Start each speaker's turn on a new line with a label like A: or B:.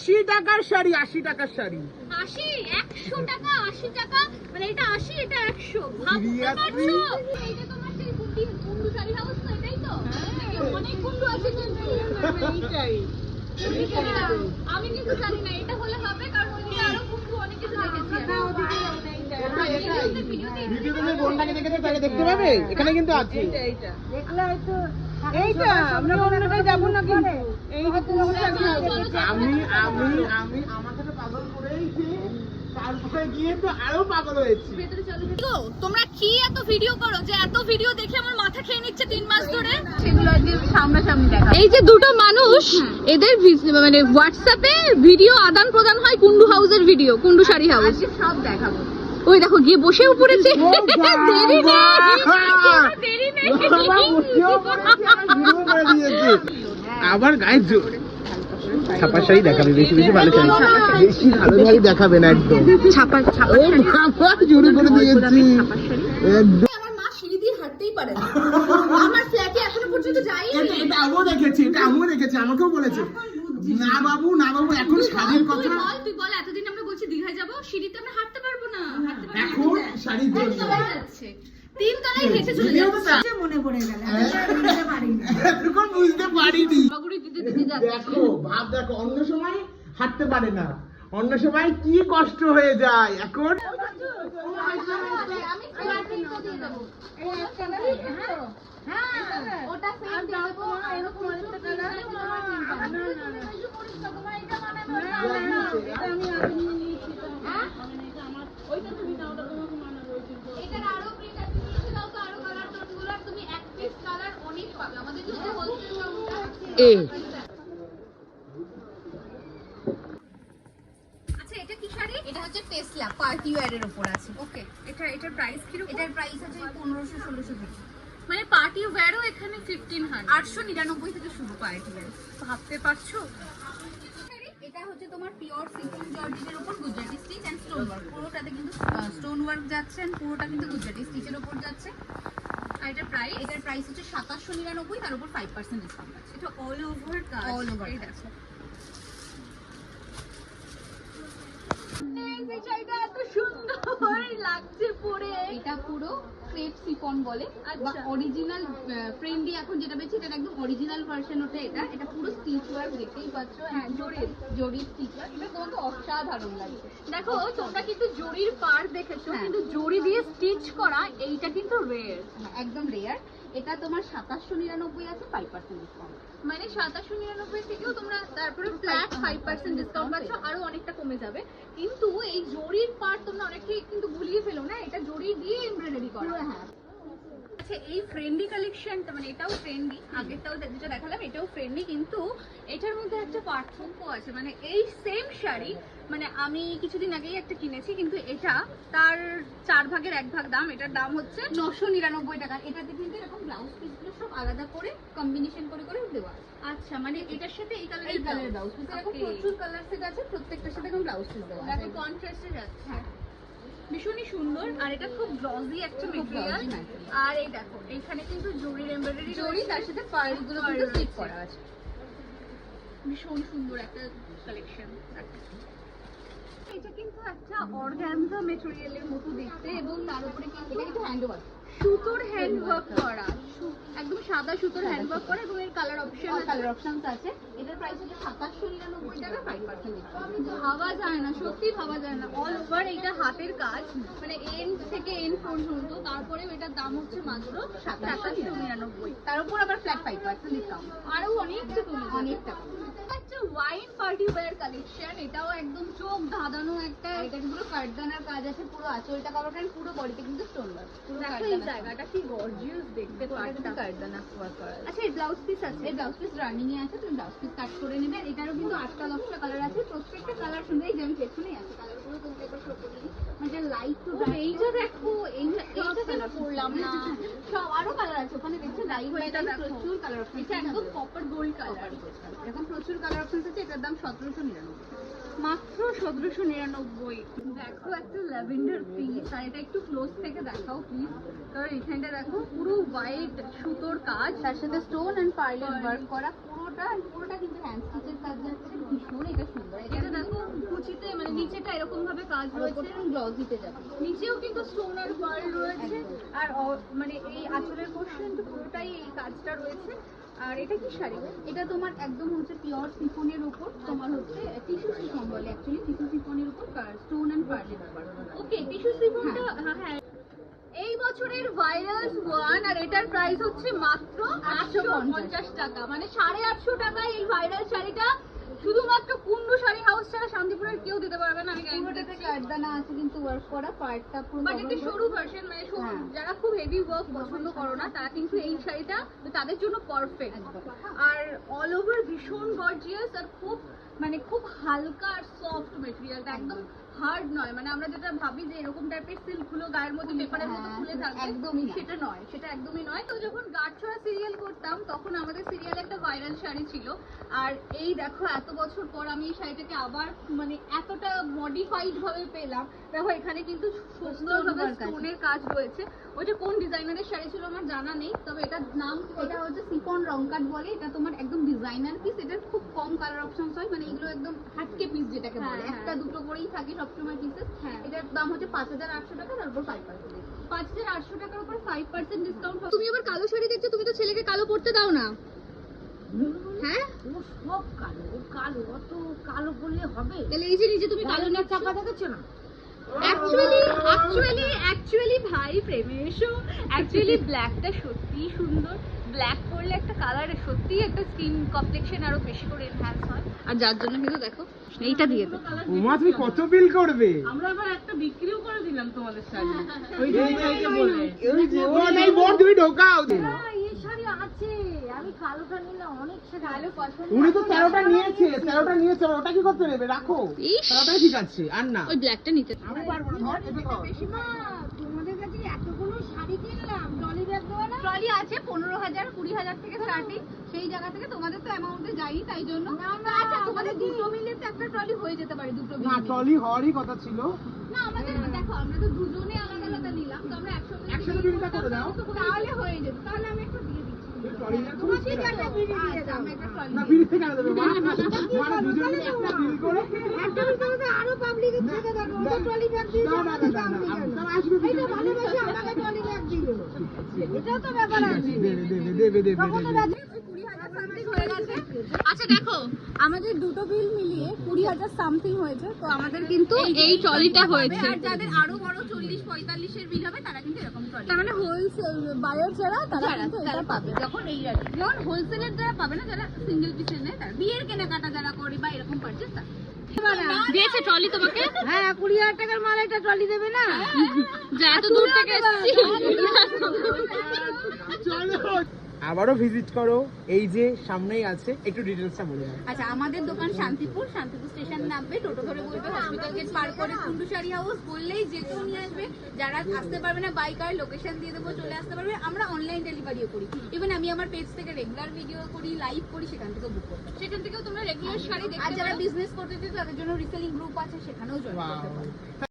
A: আশি টাকার শাড়ি আশি টাকার শাড়ি।
B: আশি? একশো টাকা? আশি টাকা? মানে এটা আশি এটা একশো? ভাবতে পারছ? এইটা তোমার সেই কুন্ডি কুন্ডু শাড়ি হাউস তো এটাই তো? অনেক কুন্ডু আছে কিন্তু
A: এইটাই।
B: আমি কিন্তু জানি না এটা হলে হবে কারণ ওইদিকে আরও কুন্ডু অনেক কিছু দেখেছি। আমি। ভিডিওতে- ভিডিওতে
A: ভিডিওতে বোনটাকে দেখেছে তাকে দেখতে পাবে? এখানে কিন্তু আছে। এইটা। আমরা অন্যটাই যাব না কিন্তু। আমি আমি আমি আমার সাথে পাগল করেইছি
B: তোমরা কি এত ভিডিও করো? যে এত ভিডিও দেখে আমার মাথা খেয়ে নিচ্ছে তিন মাস ধরে? এই যে দুটো মানুষ এদের মানে হোয়াটসঅ্যাপে ভিডিও আদান প্রদান হয় কুন্ডু হাউসের ভিডিও কুন্ডু শাড়ি হাউস
C: সব দেখাবো।
B: ওই দেখো গিয়ে বসেও পড়েছে
A: ও
B: দেরি নেই
A: বাবা!
B: দেরি নেই।
A: আবার গায়ে জোর। ছাপা শাড়ি দেখাবে বেশি বেশি ভালো শাড়ি। বেশি ভালো শাড়ি দেখাবে না একদম।
B: ছাপা ছাপা
A: বাবা জোরে করে দিয়েছি। একদম।
B: আমার মা সিঁড়ি দিয়ে হাঁটতেই পারে না। আমার ফ্ল্যাটে এখনও পর্যন্ত যাই
A: এটা এটা আমিও দেখেছি এটা আমিও দেখেছি আমাকেও বলেছে। না বাবু না বাবু এখন শাড়ির কথা।
B: বল তুই বল এতদিন আমরা বলছি দীঘায় যাব সিঁড়িতে আমরা হাঁটতে পারব না। হাঁটতে পারব না।
A: এখন শাড়ির জন্য
B: যাচ্ছে। তিন তলায় হেঁটে চলে যাচ্ছে
C: মনে পড়ে গেল। বুঝতে পারিনি।
A: এতক্ষণ বুঝতে পারিনি।
B: বাগুড়ি দিতে দিতে যাচ্ছে।
A: দেখো ভাব দেখো অন্য সময় হাঁটতে পারে না। অন্য সময় কি কষ্ট হয়ে যায় এখন?
B: আমি ফ্ল্যাট দিয়ে দেবো হ্যাঁ ওটা ফেল দিয়ে দেবো এরকম আরেকটা কালার তোমার চিন্তা তোমার এটা মানে এটার আরও প্রিন্ট আছে নিচে দাও তো আরও কালার টোনগুলো আর তুমি এক পিস কালার অনেক পাবে আমাদের যদি হোলসেল শপটা
A: এ।
B: আচ্ছা এটা কি শাড়ি? এটা হচ্ছে টেসলা পার্টি ওয়্যার এর উপর আছে। ওকে এটা এটার প্রাইস কি এটার প্রাইস আছে 1500 1600 থেকে মানে পার্টি ওয়্যারও এখানে 1500 899 থেকে শুরু পার্টি ওয়্যার ভাবতে পারছ? এটা হচ্ছে তোমার পিওর সিল্ক জর্জেটের উপর Gujarati stitch and stone work পুরোটাতে কিন্তু স্টোন ওয়ার্ক যাচ্ছে পুরোটা কিন্তু গুজরাটি স্টিচের উপর যাচ্ছে। আর এটার প্রাইস এটার প্রাইস হচ্ছে সাতাশশো নিরানব্বই তার উপর ফাইভ পার্সেন্ট ডিসকাউন্ট আছে। এটা অল ওভার কাজ অল ওভার এই দেখো। এত সুন্দর লাগছে পরে এটা পুরো ক্রেপ সিফন বলে। বা অরিজিনাল ফ্রেন্ডলি এখন যেটা বেছে এটা একদম অরিজিনাল ভার্সন ওটা এটা। এটা পুরো স্টিচ ওয়ার্ক দেখতেই পাচ্ছ হ্যাঁ জরির জরির স্টিচ ওয়ার্ক এটা তোমাকে অসাধারণ লাগছে।
C: দেখো তোমরা কিন্তু জরির পার দেখেছ
B: হ্যাঁ।
C: কিন্তু জরি দিয়ে স্টিচ করা এইটা কিন্তু রেয়ার
B: হ্যাঁ, একদম রেয়ার এটা তোমার সাতাশশো নিরানব্বই আছে ফাইভ পার্সেন্ট ডিসকাউন্ট
C: মানে সাতাশশো নিরানব্বই থেকেও তোমরা তারপরে ফ্ল্যাট ফাইভ পার্সেন্ট ডিসকাউন্ট পাচ্ছ আরও অনেকটা কমে যাবে। কিন্তু এই জরির পার্ট তোমরা অনেকটাই কিন্তু ভুলিয়ে ফেলো না এটা জরি দিয়ে এমব্রয়ডারি করো।
B: হ্যাঁ।
C: আচ্ছা এই ফ্রেন্ডলি কালেকশনটা মানে এটাও ফ্রেন্ডলি আগেরটাও যেটা দেখালাম এটাও ফ্রেন্ডলি কিন্তু এটার মধ্যে একটা পার্থক্য আছে। মানে এই সেম শাড়ি মানে আমি কিছুদিন আগেই একটা কিনেছি কিন্তু এটা তার চার ভাগের এক ভাগ দাম। এটার দাম হচ্ছে
B: নশো নিরানব্বই টাকা। এটাতে কিন্তু এরকম ব্লাউজ পিসগুলো সব আলাদা করে কম্বিনেশন করে করে দেওয়া
C: আচ্ছা মানে এটার সাথে এই কালারের
B: ব্লাউজ পিস এরকম প্রচুর কালার সেট আছে প্রত্যেকটার সাথে এরকম ব্লাউজ পিস দেওয়া আছে।
C: কন্ট্রাস্টে যাচ্ছে।
B: হ্যাঁ।
C: ভীষণই সুন্দর আর এটা খুব গ্লসি একটা মেটেরিয়াল আর এই দেখো এইখানে কিন্তু জরি এমব্রয়ডারি
B: জরি তার সাথে পার্লগুলো কিন্তু
C: ফিট
B: স্টিচ করা আছে।
C: ভীষণ সুন্দর একটা কালেকশন এটা কিন্তু একটা অর্গানজা মেটেরিয়ালের মতো দেখতে এবং তার উপরে কিন্তু
B: এটা কিন্তু হ্যান্ড ওয়ার্ক
C: সুতোর হ্যান্ড ওয়ার্ক করা একদম সাদা সুতোর হ্যান্ড ওয়ার্ক করা এবং এর কালার অপশন আছে।
B: কালার অপশনস আছে। এটার প্রাইস হচ্ছে সাতাশশো নিরানব্বই টাকা ফাইভ পার্সেন্ট ডিসকাউন্ট
C: ভাবা যায় না সত্যি ভাবা যায় না। অল ওভার এটা হাতের কাজ মানে এন্ড থেকে এন্ড পর্যন্ত তারপরে এটার দাম হচ্ছে মাত্র সাতাশশো নিরানব্বই।
B: তার উপর আবার ফ্ল্যাট ফাইভ পার্সেন্ট ডিসকাউন্ট
C: আরও অনেকটা কমে।
B: অনেকটা।
C: একটা ওয়াইন পার্টি ওয়্যার কালেকশন এটাও একদম চোখ ধাঁধানো একটা
B: এটা পুরো কার্দানার কাজ আছে? পুরো আঁচলটা কাভার and পুরো বডিতে কিন্তু স্টোন ওয়ার্ক পুরো
C: এই জায়গাটা কি গর্জিয়াস দেখতে
B: ওয়ার্ক করা
C: আচ্ছা এই ব্লাউজ পিস আছে।
B: এই ব্লাউজ পিস রানিং এ আছে তুমি ব্লাউজ পিস কাট করে নেবে। এটারও কিন্তু আটটা দশটা কালার আছে। প্রত্যেকটা কালার সুন্দর এই যে আমি পেছনেই আছে কালারগুলো তোমাকে একবার শো করে মানে লাইট টু
C: এইটা দেখো এইটা এইটা কেন করলাম না।
B: সব আরও কালার আছে। ওখানে দেখছ লাইট
C: এটা
B: প্রচুর কালার অপশন
C: এটা একদম কপার গোল্ড কালার
B: এরকম প্রচুর কালার অপশন আছে এটার দাম সতেরোশো নিরানব্বই।
C: মাত্র সতেরোশো নিরানব্বই। দেখো একটা ল্যাভেন্ডার পিস আর এটা একটু ক্লোজ থেকে দেখাও প্লিজ কারণ এখানটা দেখো পুরো হোয়াইট সুতোর কাজ।
B: তার সাথে স্টোন অ্যান্ড পার্লের ওয়ার্ক করা। পুরোটা
C: পুরোটা কিন্তু হ্যান্ড স্টিচের কাজ যাচ্ছে। ভীষণ এটা সুন্দর। এটা দেখো কুচিতে মানে নিচেটা এরকম ভাবে কাজ রয়েছে। গ্লসিতে যাবে। নিচেও কিন্তু স্টোন আর পার্ল রয়েছে। আর মানে এই আঁচলের পোর্শন পুরোটাই এই কাজটা রয়েছে। আর এটা কি শাড়ি? এটা তোমার একদম হচ্ছে পিওর সিফনের উপর তোমার হচ্ছে টিস্যু সিফন বলে অ্যাকচুয়ালি টিস্যু সিফনের উপর স্টোন অ্যান্ড পার্লের ওকে টিস্যু সিফনটা হ্যাঁ। এই বছরের ভাইরাল ওয়ান আর এটার প্রাইস হচ্ছে মাত্র আটশো পঞ্চাশ। টাকা। মানে সাড়ে আটশো টাকায় এই ভাইরাল শাড়িটা শুধুমাত্র কুন্ডু শাড়ি হাউস ছাড়া শান্তিপুরের কেউ দিতে পারবে না আমি
B: পুরোটাতে কাটদানা আছে কিন্তু ওয়ার্ক করা পার্টটা পুরো
C: বাট
B: একটু
C: সরু ভার্সন মানে
B: হ্যাঁ।
C: যারা খুব হেভি ওয়ার্ক পছন্দ করো না তারা কিন্তু এই শাড়িটা তাদের জন্য পারফেক্ট আর অল ওভার ভীষণ গর্জিয়াস আর খুব মানে খুব হালকা আর সফট মেটেরিয়াল একদম। হার্ড নয়। মানে আমরা যেটা ভাবি যে এরকম টাইপের সিল্কগুলো গায়ের মধ্যে পেপারের মতো
B: হ্যাঁ,
C: ফুলে থাকবে
B: একদমই।
C: সেটা নয় সেটা একদমই নয়। তো যখন গাঁটছড়া সিরিয়াল করতাম তখন আমাদের সিরিয়ালে একটা ভাইরাল শাড়ি ছিল। আর এই দেখো এত বছর পর আমি এই শাড়িটাকে আবার মানে এতটা মডিফাইড ভাবে পেলাম। দেখো এখানে কিন্তু সুন্দরভাবে। স্টোনের কাজ। রয়েছে। ওইটা কোন ডিজাইনারের শাড়ি ছিল আমার জানা নেই তবে এটার কি
B: এটা হচ্ছে সিফন রং কাট বলে এটা তোমার একদম ডিজাইনার পিস এটার খুব কম কালার অপশনস হয় মানে এগুলো একদম হাটকে পিস যেটাকে
C: হ্যাঁ,
B: বলে।
C: হ্যাঁ।
B: একটা দুটো করেই থাকে সবসময় পিসেস
C: হ্যাঁ।
B: এটার দাম হচ্ছে পাঁচ হাজার আটশো টাকা তারপর ফাইভ পার্সেন্ট
C: পাঁচ হাজার আটশো টাকার উপর ফাইভ পার্সেন্ট ডিসকাউন্ট তুমি আবার কালো শাড়ি দেখছ তুমি তো ছেলেকে কালো পরতে দাও না। হ্যাঁ?
D: ও সব কালো ও কালো অত কালো বললে হবে?
C: তাহলে এই যে নিজে তুমি কালো না
D: চাপা দেখেছ না?
C: অ্যাকচুয়ালি অ্যাকচুয়ালি অ্যাকচুয়ালি ভাই প্রেমে এসো অ্যাকচুয়ালি ব্ল্যাকটা সত্যিই সুন্দর ব্ল্যাক পরলে একটা কালার সত্যিই একটা স্কিন কমপ্লেকশন আরও বেশি করে এনহ্যান্স হয় আর যার জন্য কিন্তু দেখো এইটা দিয়ে দেবো
A: উমা তুমি কত বিল করবে
D: আমরা আবার একটা বিক্রিও করে দিলাম তোমাদের শাড়ি ওই দিদিভাইকে বলে
A: ওই যে ওটাই বল তুমি ঢোকাও
D: এই শাড়ি আছে আমি কালোটা নিলাম অনেক শাড়ি
C: কালো পছন্দ
A: উনি তো তেরোটা নিয়েছে তেরোটা নিয়েছে ওটা কি করতে নেবে? রাখো। তেরোটাই ঠিক আছে আর না।
C: ওই ব্ল্যাকটা নিতে
A: আমি পারব না ধর, এটা ধর।
D: তোমাদের কাছে এতগুলো শাড়ি কিনলাম টলি ব্যাগ দেওয়া না?
B: ট্রলি আছে পনেরো হাজার কুড়ি হাজার থেকে স্টার্টিং সেই জায়গা থেকে তোমাদের তো অ্যামাউন্টে যায়নি তাই জন্য। আচ্ছা তোমাদের দুটো মিলে তো একটা ট্রলি হয়ে যেতে পারে দুটো
A: না ট্রলি হওয়ারই কথা ছিল।
B: না আমাদের দেখো আমরা তো দুজনে আলাদা আলাদা নিলাম তো আমরা একসাথে
A: একসাথে বিলটা করে দাও।
B: তাহলে হয়ে যেত। তাহলে আমি একটা আচ্ছা,
A: মানে
D: থেকে দেখো
B: আমাদের দুটো বিল মিলিয়ে কুড়ি হাজার সামথিং হয়েছে তো আমাদের কিন্তু
C: এই ট্রলিটা হয়েছে।
B: আর যাদের আরও বড় চল্লিশ পঁয়তাল্লিশের বিল হবে তারা কিন্তু এরকম ট্রলি। তার মানে হোলসেল বায়ার যারা তারা এটা পাবে। যখন এই আর যেমন হোলসেলের যারা পাবে না যারা সিঙ্গেল পিসের নেয় তারা বিয়ের কেনাকাটা যারা করে বা এরকম পারচেস তারা
C: দিয়েছে ট্রলি তোমাকে?
D: হ্যাঁ কুড়ি হাজার টাকার মাল একটা টলি দেবে না?
C: যা এত দূর থেকে এসেছি
A: চলো। আবারও ভিজিট করো। এই যে সামনেই আছে একটু ডিটেলসটা বলে দাও।
B: আচ্ছা আমাদের দোকান শান্তিপুর। শান্তিপুর স্টেশন নামবে টোটো ধরে বলবে হসপিটাল গেট পার করে কুন্ডু শাড়ি হাউস বললেই যে কেউ নিয়ে আসবে। যারা আসতে পারবে না বাইকার লোকেশন দিয়ে দেবো চলে আসতে পারবে। আমরা অনলাইন ডেলিভারিও করি। ইভেন আমি আমার পেজ থেকে রেগুলার ভিডিও করি লাইভ করি সেখান থেকেও বুক করতে
C: সেখান থেকেও তোমরা রেগুলার শাড়ি দেখতে
B: আর
C: যারা
B: বিজনেস করতে চাই তাদের জন্য রিসেলিং গ্রুপ আছে সেখানেও জয়েন করতে পারো।